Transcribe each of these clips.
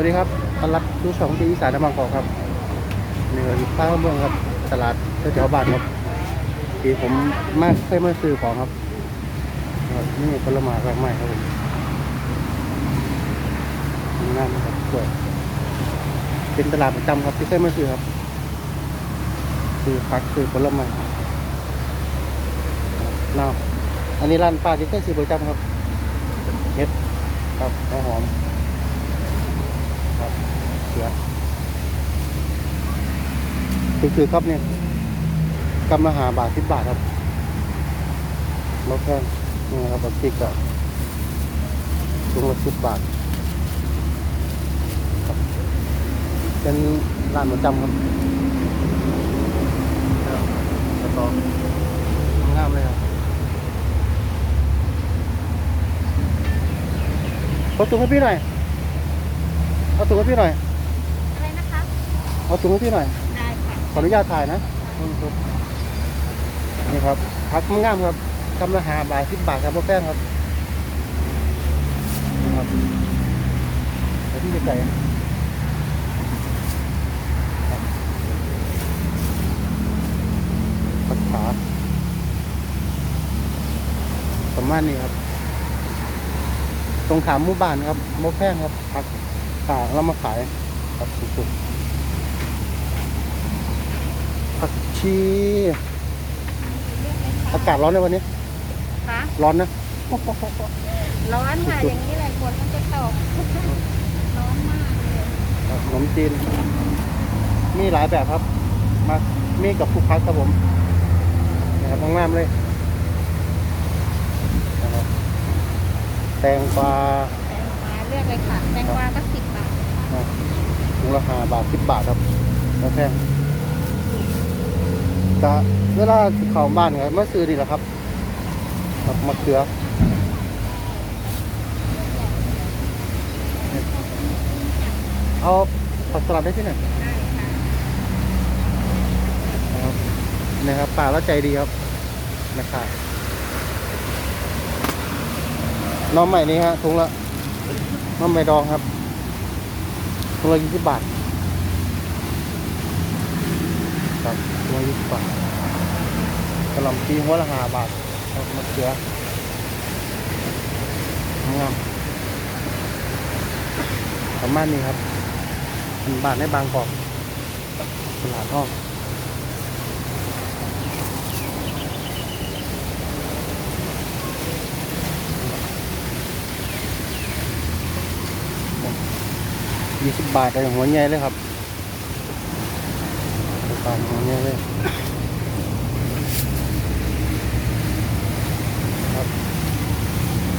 วัสดีครับต้อนรับทุกช่องที่อีสานบางกอกครับนี่ก็อข้างเมืองครับ ตลาดแถวบ้านครับที่ผมมาเคยมาซื้อของครับ นี่ผลไม้รากไม้ครับผมมีน้ำนครับสวยเป็นตลาดประจำครับที่เคยมาซื้อครับ ซื้อผักซื้อผลไม้น้ำอันนี้ร้านป้าที่เคยซื้อประจำครับเห็ดครับหอม สือคือคือครับเนี่ยกำละหาบาทสิบบาทครับลดแพงนี่นะครับบักติกก็ถุงละสิบบาทครับเป็นร้านประจำครับครับกระตองงามเลยครับขอถุงให้พี่หน่อยเอาถุงให้พี่หน่อยอะไรนะคะ เอาถุงให้พี่หน่อย ได้ค่ะขออนุญาตถ่ายนะอืมครับนี่ครับพักงามครับกำละหาบาทสิบบาทครับพ่อแป้งครับนี่ครับเดี๋ยวพี่จะใส่ครับผักขาประมาณนี้ครับ ตรงขามหมู่บ้านครับโมแพงครับผักขาเรามาขายครับสุดๆ ผัก ชีอากาศร้อนในวันนี้ คะร้อนนะ ร้อนค่ะ อย่างนี้แหละฝนมันจะตก ร้อนมากเลยขนมจีน มีหลายแบบครับ มา มีกับผู้พักครับผมนะครับงามๆเลยนะครับแตงกวาแตงกวาเลือกเลยค่ะ แตงกวาก็สิบบาทนะถุงละห้าบาทสิบบาทครับแล้วแพง กะเวลาเข้าบ้านครับมาซื้อดีแหละครับครับมะเขือเอาผักสลัดได้ที่ไหนนะครับนะครับป่าแล้วใจดีครับนะครับน้องใหม่นี้ฮะถุงละน้องใหม่ดองครับถุงละยี่สิบบาทครับ ถุงละยี่สิบบาทกระหล่ำปีหัวละห้าบาทครับมะเขืองามประมาณนี้ครับเป็นบาทในบางกอกตลาดห้องยี่สิบบาทแต่หัวใหญ่เลยครับ บาทหัวใหญ่เลยครับ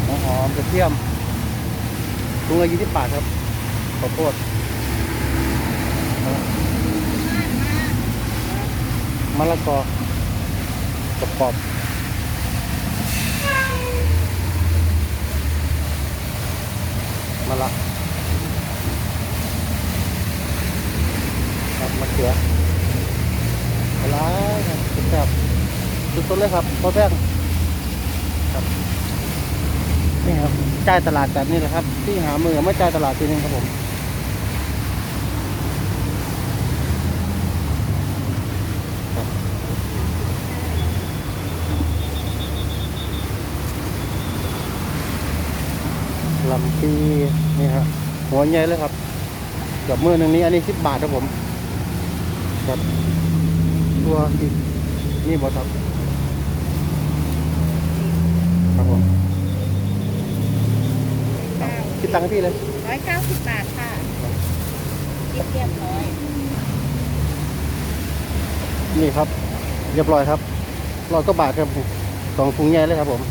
หัวหอมกระเทียมถุงละยี่สิบบาทครับข้าวโพดมะละกอกระปอบมะละ ครับมะเขือปลาร้าครับสุดแบบ สุดๆเลยครับพอแป้งครับ นี่ครับจ่ายตลาดแบบนี้แหละครับ ที่หามือไม่จ่ายตลาดทีนึงครับผมลำปีนี่ครับหัวใหญ่เลยครับเกือบมือหนึ่งนี้อันนี้สิบบาทครับผม ครับ ตัวอีกนี่บอครับครับผมครับคิ ดตังค์ให้พี่เลย ร้อยเก้าสิบบาทค่ะคิดเรียบร้อยนี่ครับ เรียบร้อยครับร้อยก็บาทครับสองถุงใหญ่เลยครับผม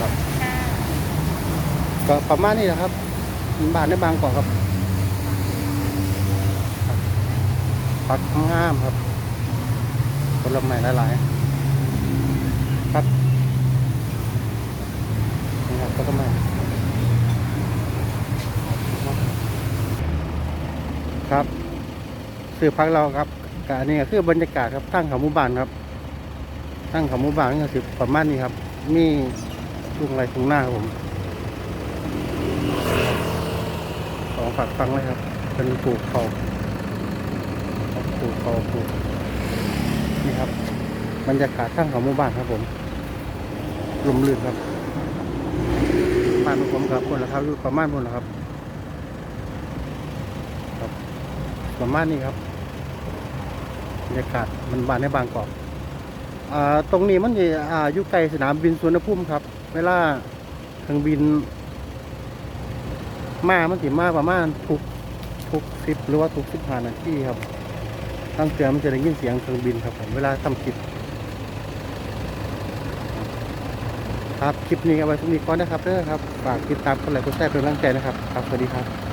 ค่ะก็ประมาณนี้แหละครับ บาทในบางกอกครับผักงามครับผลไม้หลายๆครับนี่ครับผลไม้ครับ สือพักเราครับกอันนี้ก็คือบรรยากาศครับตั้งเขาหมู่บ้านครับ ตั้งเขาหมู่บ้านก็สิประมาณนี้ครับ มีทุ่งไรทุ่งหน้าครับผมฝากฟังเลยครับเป็นปลูกเขาปลูกเขาปลูกนี่ครับบรรยากาศข้งของหมู่บ้านครับผมลมลื่นครับบ้านของผมครับคนละครับอยู่ประมาณคนละครับ ประมาณนี้ครับบรรยากาศมันบานในบางกอกอ่าตรงนี้มันอยู่อ่าอยู่ไกลสนามบินสุวรรณภูมิครับ เวลาเครื่องบิน มามันสิมาประมาณทุกทุกสิบหรือว่าทุกสิบห้านาทีครับตั้งเตือมันจะได้ยินเสียงเครื่องบินครับผมเวลาทำคลิปครับ คลิปนี้เอาไว้ทุกนี้ก่อนนะครับเด้อครับ ฝากติดตามกดไลค์กดแชร์เป็นกำลังใจนะครับ ครับ สวัสดีครับ